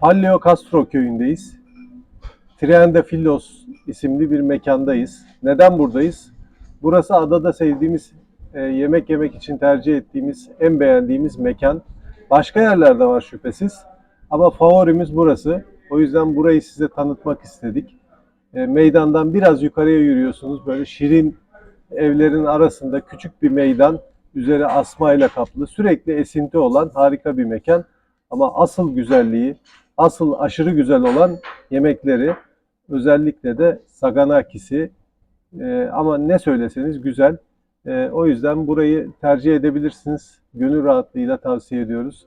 Pallio Castro köyündeyiz. Triende Fillos isimli bir mekandayız. Neden buradayız? Burası adada sevdiğimiz, e, yemek yemek için tercih ettiğimiz, en beğendiğimiz mekan. Başka yerlerde var şüphesiz. Ama favorimiz burası. O yüzden burayı size tanıtmak istedik. E, meydandan biraz yukarıya yürüyorsunuz. Böyle şirin evlerin arasında küçük bir meydan. Üzeri asmayla kaplı. Sürekli esinti olan harika bir mekan. Ama asıl güzelliği, asıl aşırı güzel olan yemekleri özellikle de saganakisi Ee, ama ne söyleseniz güzel. Ee, o yüzden burayı tercih edebilirsiniz. Gönül rahatlığıyla tavsiye ediyoruz.